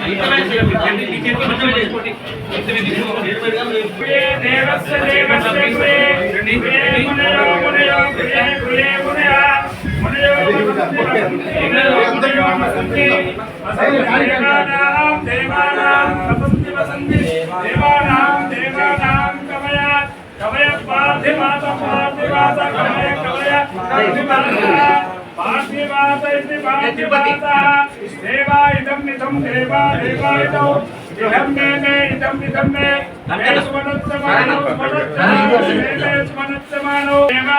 కవయ దేవస్య కులే కులే కవయ కవయ కులే కులే మునయ మునయో మునయో వసంతి దేవానాం దేవానాం వసంతి వసంతి దేవానాం దేవానాం కమయ కమయ పార్థివాత పార్థివాత కమయ కమయ పార్థివాత పార్థివాత ఇది పార్థివాత దేవా ఇదం నిధం దేవా దేవా ఇదం ఇదం మే మే ఇదం ఇదం మే స్మనత్తమానో స్మనత్తమానో దేవా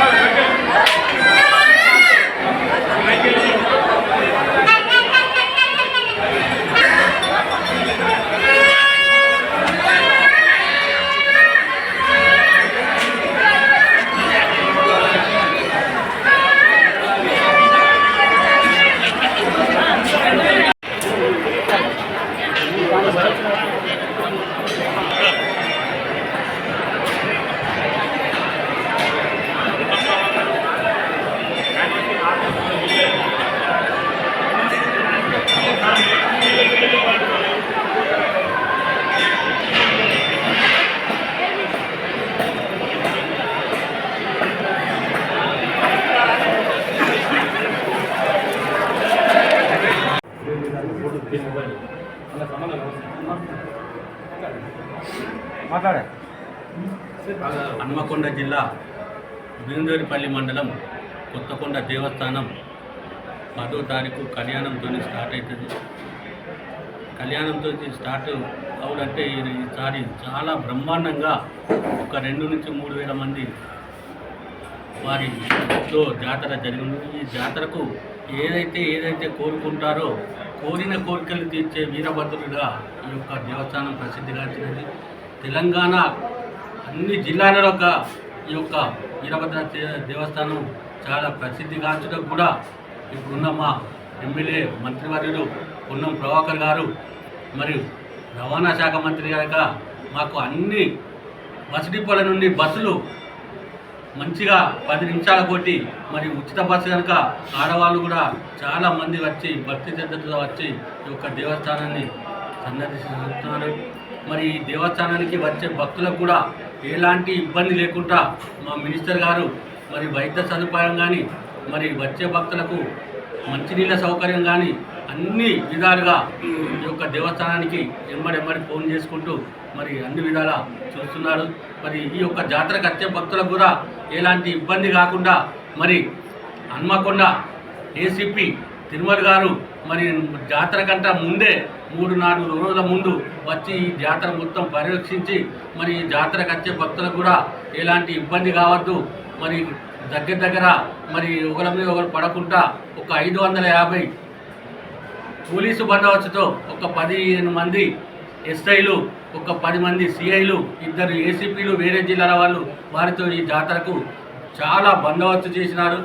శతమానం భవతి జిల్లా బిందూరిపల్లి మండలం కొత్తకొండ దేవస్థానం పదో తారీఖు కళ్యాణంతో స్టార్ట్ అవుతుంది కళ్యాణంతో స్టార్ట్ అవునంటే ఈసారి చాలా బ్రహ్మాండంగా ఒక రెండు నుంచి మూడు వేల మంది వారితో జాతర జరిగింది. ఈ జాతరకు ఏదైతే ఏదైతే కోరుకుంటారో కోరిన కోరికలు తీర్చే వీరభద్రుడిగా ఈ యొక్క దేవస్థానం ప్రసిద్ధిగాంచినది. తెలంగాణ అన్ని జిల్లాలలో ఒక ఈ యొక్క వీరభద్ర దేవస్థానం చాలా ప్రసిద్ధిగాంచడం కూడా ఇప్పుడున్న మా ఎమ్మెల్యే మంత్రివర్యులు పొన్నం ప్రభాకర్ గారు మరియు రవాణా శాఖ మంత్రి గారుగా మాకు అన్ని బస్ డిపోల నుండి బస్సులు మంచిగా పది నిమిషాల కొట్టి మరి ఉచిత బస్సు కనుక ఆడవాళ్ళు కూడా చాలా మంది వచ్చి భక్తి శ్రద్ధతో వచ్చి ఈ యొక్క దేవస్థానాన్ని సందర్శిస్తున్నారు. మరి ఈ దేవస్థానానికి వచ్చే భక్తులకు కూడా ఎలాంటి ఇబ్బంది లేకుండా మా మినిస్టర్ గారు మరి వైద్య సదుపాయం కానీ మరి వచ్చే భక్తులకు మంచినీళ్ళ సౌకర్యం కానీ అన్ని విధాలుగా ఈ యొక్క దేవస్థానానికి ఎమ్మడెమ్మడి ఫోన్ చేసుకుంటూ మరి అన్ని విధాలా చూస్తున్నారు. మరి ఈ యొక్క జాతరకు వచ్చే భక్తులకు కూడా ఎలాంటి ఇబ్బంది కాకుండా మరి హన్మకొండ ఏసీపీ తిరుమల గారు మరి జాతర కంటే ముందే మూడు నాలుగు రోజుల ముందు వచ్చి ఈ జాతర మొత్తం పరిరక్షించి మరి ఈ జాతరకు వచ్చే భక్తులకు కూడా ఎలాంటి ఇబ్బంది కావద్దు. మరి దగ్గర దగ్గర మరి ఒకరి మీద ఒకరు పడకుండా ఒక ఐదు వందల యాభై పోలీసు బందోబస్తుతో ఒక పదిహేను మంది ఎస్ఐలు ఒక పది మంది సిఐలు ఇద్దరు ఏసీపీలు వేరే జిల్లాల వాళ్ళు వారితో ఈ జాతరకు చాలా బందోబస్తు చేసినారు.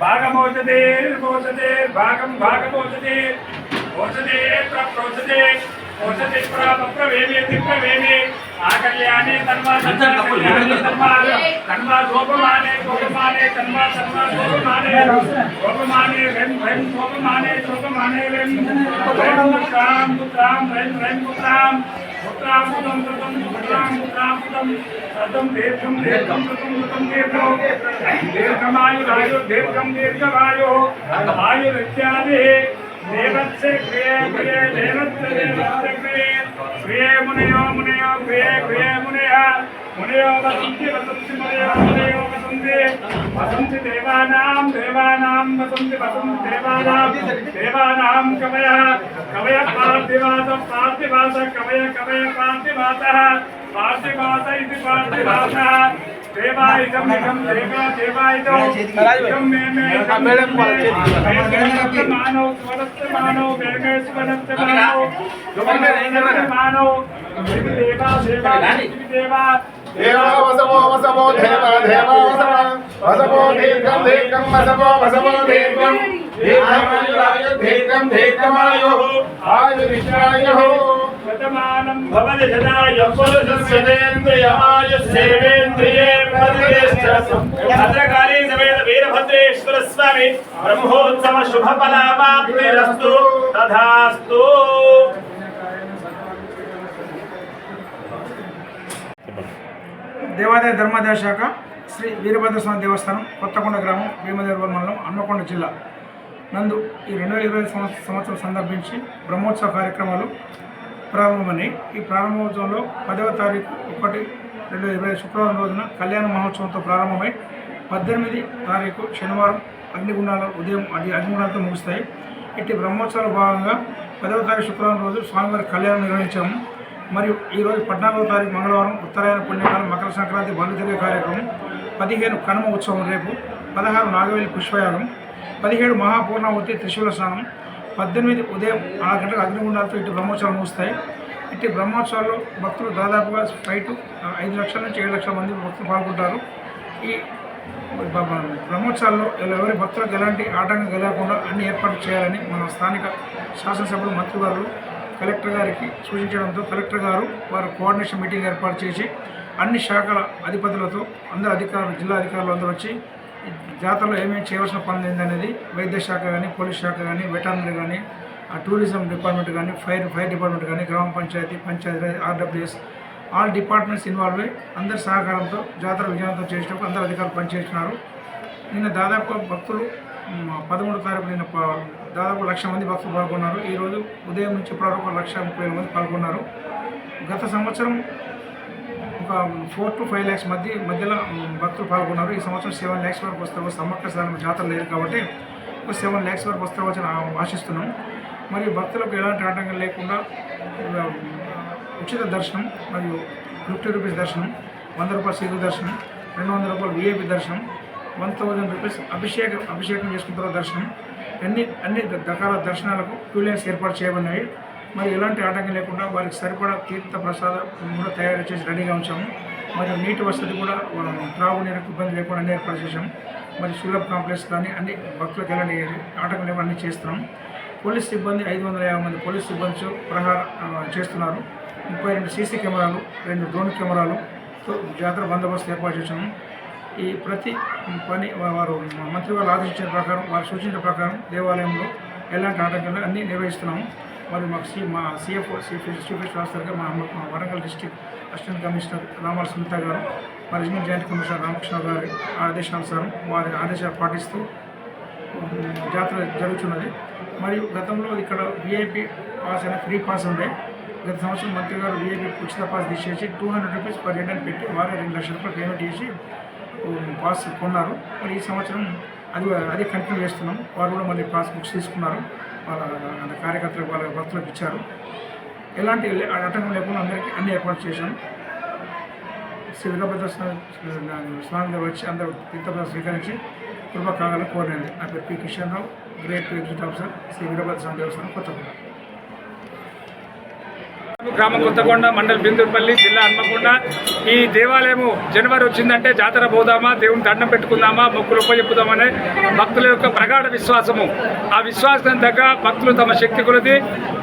భాగమోచతే మోచతే భాగం భాగమోచతే మోచతే ప్రోచతే మోచతే ప్రవేమే ప్రవేమే ఆకల్యానే తన్మా తన్మా తన్మా తన్మా గోపమానే గోపమానే తన్మా తన్మా గోపమానే గోపమానే రెం రెం గోపమానే గోపమానే రెం రెం పుత్రాం పుత్రాం రెం రెం పుత్రం పుత్రం పుత్రాం పుత్రాం పుత్రం సతం దీర్ఘం దీర్ఘం దీర్ఘమాయు ఆయురిత్యాది దేవత్సే క్రియ క్రియ దేవత్సే దేవత్సే క్రియ క్రియ మునయో మునయో క్రియ క్రియ మునయ మునయో వసంతి వసంతి మునయో మునయో వసంతి వసంతి దేవానాం దేవానాం వసంతి వసంతి దేవానాం దేవానాం కవయ కవయ పార్థివాత పార్థివాత కవయ కవయ పార్థివాత పార్థివాత ఇది పార్థివాత देवायतम निगम देवा देवायतो निगम मे मे मैडम स्वरत्य मानव स्वरत्य मानव मे मे स्वरत्य मानव दुबल में रहेंगे ना मानव देवा देवा देवा देवा वसवो वसवो देवा देवा वसवो वसवो दीर्घम दीर्घम वसवो वसवो दीर्घम శతమానం భవతి శతాయ పురుషస్యేంద్రియమాయుషేంద్రియే భద్రకాళీ సమేత వీరభద్రేశ్వర స్వామి బ్రహ్మోత్సవ శుభ ఫలామాప్తిరస్తు తథాస్తు దేవాదాయ ధర్మాదాయ శాఖ శ్రీ వీరభద్ర స్వామి దేవస్థానం కొత్తకొండ గ్రామం భీమదేవర మండలం హన్మకొండ జిల్లా. నందు ఈ రెండు వేల ఇరవై సంవత్సరం సంవత్సరం సందర్భించి బ్రహ్మోత్సవ కార్యక్రమాలు ప్రారంభమని. ఈ ప్రారంభోత్సవంలో పదవ తారీఖు ఒకటి రెండు వేల ఇరవై శుక్రవారం రోజున కళ్యాణ మహోత్సవంతో ప్రారంభమై పద్దెనిమిది తారీఖు శనివారం అగ్నిగుండాల ఉదయం అది అగ్నిగుండాలతో ముగుస్తాయి. ఇట్టి బ్రహ్మోత్సవాల భాగంగా పదవ తారీఖు శుక్రవారం రోజు స్వామివారి కళ్యాణం నిర్వహించాము. మరియు ఈరోజు పద్నాలుగవ తారీఖు మంగళవారం ఉత్తరాయణ పుణ్యకాలం మకర సంక్రాంతి బంధు తిరిగే కార్యక్రమం పదిహేను కనుమ ఉత్సవం రేపు పదహారు నాగవేలి పుష్పయాగం పదిహేడు మహాపూర్ణావతి త్రిశూల స్నానం. పద్దెనిమిది ఉదయం ఆరు గంటలకు అగ్నిగుండాలతో ఇటు బ్రహ్మోత్సవాలు ముగుస్తాయి. ఇట్టి బ్రహ్మోత్సవాల్లో భక్తులు దాదాపుగా ఫైవ్ ఐదు లక్షల నుంచి ఏడు లక్షల మంది భక్తులు పాల్గొంటారు. ఈ బ్రహ్మోత్సవాల్లో ఎవరి భక్తులకు ఎలాంటి ఆటంకం కలగకుండా అన్ని ఏర్పాట్లు చేయాలని మన స్థానిక శాసనసభ్యులు మంత్రివారులు కలెక్టర్ గారికి సూచించడంతో కలెక్టర్ గారు వారు కోఆర్డినేషన్ మీటింగ్ ఏర్పాటు చేసి అన్ని శాఖల అధిపతులతో అందరు అధికారులు జిల్లా అధికారులు అందరూ వచ్చి జాతరలో ఏమేమి చేయవలసిన పనులు ఏందనేది వైద్య శాఖ కానీ పోలీస్ శాఖ కానీ వెటర్నరీ కానీ ఆ టూరిజం డిపార్ట్మెంట్ కానీ ఫైర్ ఫైర్ డిపార్ట్మెంట్ కానీ గ్రామ panchayat panchayat RWS all departments involve అయ్యి అందరి సహకారంతో జాతర విజయవంతం చేసినప్పుడు అందరు అధికారులు పనిచేస్తున్నారు. నిన్న దాదాపు భక్తులు పదమూడు తారీఖు నిన్న దాదాపు లక్ష మంది భక్తులు పాల్గొన్నారు. ఈరోజు ఉదయం నుంచి ఇప్పటివరకు లక్ష ముప్పై మంది పాల్గొన్నారు. గత సంవత్సరం ఒక ఫోర్ టు ఫైవ్ ల్యాక్స్ మధ్య మధ్యలో భక్తులు పాల్గొన్నారు. ఈ సంవత్సరం సెవెన్ ల్యాక్స్ వరకు వస్తారు సమ్మక్క సాధన జాతర లేదు కాబట్టి ఒక సెవెన్ ల్యాక్స్ వరకు వస్తారు వచ్చి ఆశిస్తున్నాం. మరియు భక్తులకు ఎలాంటి ఆటంకం లేకుండా ఉచిత దర్శనం మరియు ఫిఫ్టీ రూపీస్ దర్శనం వంద రూపాయల సీటు దర్శనం రెండు వందల రూపాయలు విఐపి దర్శనం వన్ థౌజండ్ రూపీస్ అభిషేకం అభిషేకం చేసుకున్న తర్వాత దర్శనం అన్ని అన్ని రకాల దర్శనాలకు క్యూ లైన్స్ ఏర్పాటు చేయబడినాయి. మరి ఎలాంటి ఆటంకం లేకుండా వారికి సరిపడా తీర్థ ప్రసాదం కూడా తయారు చేసి రెడీగా ఉంచాము. మరియు నీటి వసతి కూడా మనం త్రాగునీరుకు ఇబ్బంది లేకుండా అన్ని ఏర్పాటు చేశాము మరి సులభ్ కాంప్లెక్స్ కానీ అన్ని భక్తులకు ఎలాంటి ఆటంకం లేకుండా అన్ని చేస్తున్నాం. పోలీస్ సిబ్బంది ఐదు వందల యాభై మంది పోలీస్ సిబ్బంది ప్రహార చేస్తున్నారు. ముప్పై రెండు సీసీ కెమెరాలు రెండు డ్రోన్ కెమెరాలు జాతర బందోబస్తు ఏర్పాటు చేశాము ఈ ప్రతి పని వారు మంత్రి వారు ఆదేశించిన ప్రకారం వారు సూచించిన ప్రకారం దేవాలయంలో ఎలాంటి ఆటంకాలు అన్నీ నిర్వహిస్తున్నాము. మరి మాకు సి మా సిఎఫ్ఓ చీఫ్ చీఫ్ ఆఫీసర్గా మా మా Warangal district assistant commissioner Ramala Sunitha గారు మా రిజినల్ జాయింట్ కమిషనర్ రామకృష్ణ గారి ఆదేశానుసారం వారి ఆదేశాలు పాటిస్తూ జాతర జరుగుతున్నది. మరియు గతంలో ఇక్కడ విఐపి పాస్ అయిన ఫ్రీ పాస్ ఉండే గత సంవత్సరం మంత్రి గారు విఐపి ఉచిత పాస్ తీసేసి two hundred rupees per head అని పెట్టి వారే రెండు లక్షల రూపాయలు పేమెంట్ చేసి పాస్ కొన్నారు. మరి ఈ సంవత్సరం అది అది కంటిన్యూ చేస్తున్నాం. వారు కూడా మళ్ళీ పాస్ బుక్స్ తీసుకున్నారు. వాళ్ళ వాళ్ళ కార్యకర్తలకు వాళ్ళ భర్తలకు ఇచ్చారు. ఎలాంటి ఆటంకం లేకుండా అందరికీ అన్ని ఏర్పాటు చేశాం. శ్రీ స్వామి గారు వచ్చి అందరూ తీర్థభద్ర స్వీకరించి కృప కావాలని కోరినండి. నా పేరు P. Kishan Rao. Great exit officer. Shri Veerabhadra Swamy దేవస్థానం కొత్తగా గ్రామం కొత్తగొండ మండల్ బిందుపల్లి జిల్లా హన్మకొండ. ఈ దేవాలయము జనవరి వచ్చిందంటే జాతర పోదామా దేవుని దండం పెట్టుకుందామా మొక్కులు ఉపయోగిద్దామనే భక్తుల యొక్క ప్రగాఢ విశ్వాసము. ఆ విశ్వాసం తగ్గ భక్తులు తమ శక్తి కొలది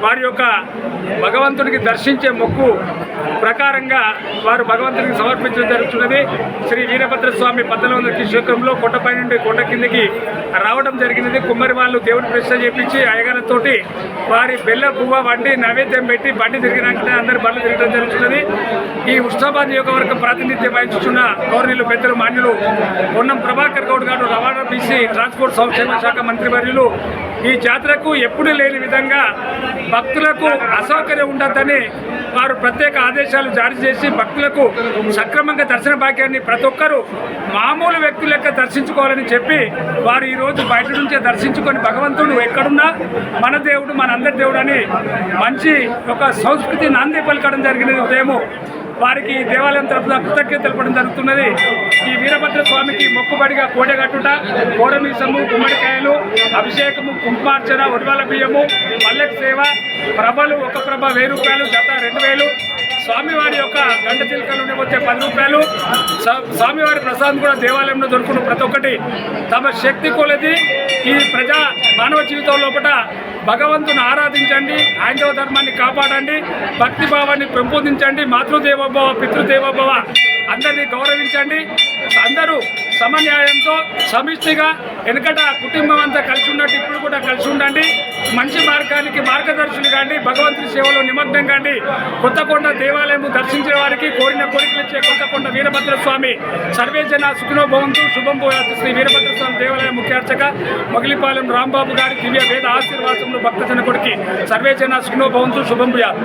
వారి యొక్క భగవంతుడికి దర్శించే మొక్కు ప్రకారంగా వారు భగవంతునికి సమర్పించడం జరుగుతున్నది. శ్రీ వీరభద్ర స్వామి పద్దెనిమిది వందల కిషోకంలో కొండపై నుండి కొండ కిందకి రావడం జరిగినది. కుమ్మరి వాళ్ళు దేవుని ప్రశ్న చేపించి అయ్యగారితోటి వారి బెల్ల పువ్వ వండి నైవేద్యం పెట్టి బండి వెంటనే అందరి బట్టలు తిరగడం జరుగుతున్నది. ఈ ఉష్ణాబాద్ నియోజకవర్గం ప్రాతినిధ్యం వహించుతున్న గౌరవీయులు పెద్దలు మాన్యులు పొన్నం ప్రభాకర్ గౌడ్ గారు రవాణా బీసీ ట్రాన్స్పోర్ట్ సంక్షేమ శాఖ మంత్రి వర్యులు ఈ జాతరకు ఎప్పుడూ లేని విధంగా భక్తులకు అసౌకర్యం ఉండద్దని వారు ప్రత్యేక ఆదేశాలు జారీ చేసి భక్తులకు సక్రమంగా దర్శన భాగ్యాన్ని ప్రతి ఒక్కరూ మామూలు వ్యక్తుల లెక్క దర్శించుకోవాలని చెప్పి వారు ఈరోజు బయట నుంచే దర్శించుకొని భగవంతుడు ఎక్కడున్నా మన దేవుడు మన అందరి దేవుడు అని మంచి ఒక సంస్కృతి నాంది పలకడం జరిగినది ఉదయము వారికి దేవాలయం తరఫున కృతజ్ఞత తెలపడం జరుగుతున్నది. ఈ వీరభద్ర స్వామికి మొక్కుబడిగా కోడెగట్టుట కోడమీసము గుమ్మడికాయలు అభిషేకము కుంకుమార్చన ఉరివాల బియ్యము పల్లెకి సేవ ప్రభలు ఒక ప్రభ వెయ్యి రూపాయలు జత రెండు వేలు స్వామివారి యొక్క గంట చిలుకల నుండి వచ్చే పది రూపాయలు స్వామివారి ప్రసాదం కూడా దేవాలయంలో దొరుకున్న ప్రతి ఒక్కటి. తమ శక్తి కొలది ఈ ప్రజా మానవ జీవితం లోపల భగవంతుని ఆరాధించండి హైందవ ధర్మాన్ని కాపాడండి భక్తి భావాన్ని పెంపొందించండి మాతృదేవోభవ పితృదేవోభవ అందరినీ గౌరవించండి. అందరూ సమన్యాయంతో సమిష్టిగా వెనుకట కుటుంబం అంతా కలిసి ఉన్నట్టు ఇప్పుడు కూడా కలిసి ఉండండి. మంచి మార్గానికి మార్గదర్శులు కాండి భగవంతుని సేవలో నిమగ్నం కాండి. కొత్తకొండ దేవాలయం దర్శించే వారికి కోరిన కోరికలు ఇచ్చే కొత్తకొండ వీరభద్ర స్వామి సర్వే సుఖినో భవంతు శుభం భూయాత్. శ్రీ వీరభద్ర స్వామి దేవాలయం మొగిలిపాలెం రాంబాబు గారి దివ్య వేద ఆశీర్వాసంలో భక్తజన కొడికి సర్వేజన సుఖినో భవంతు శుభం భూయాత్.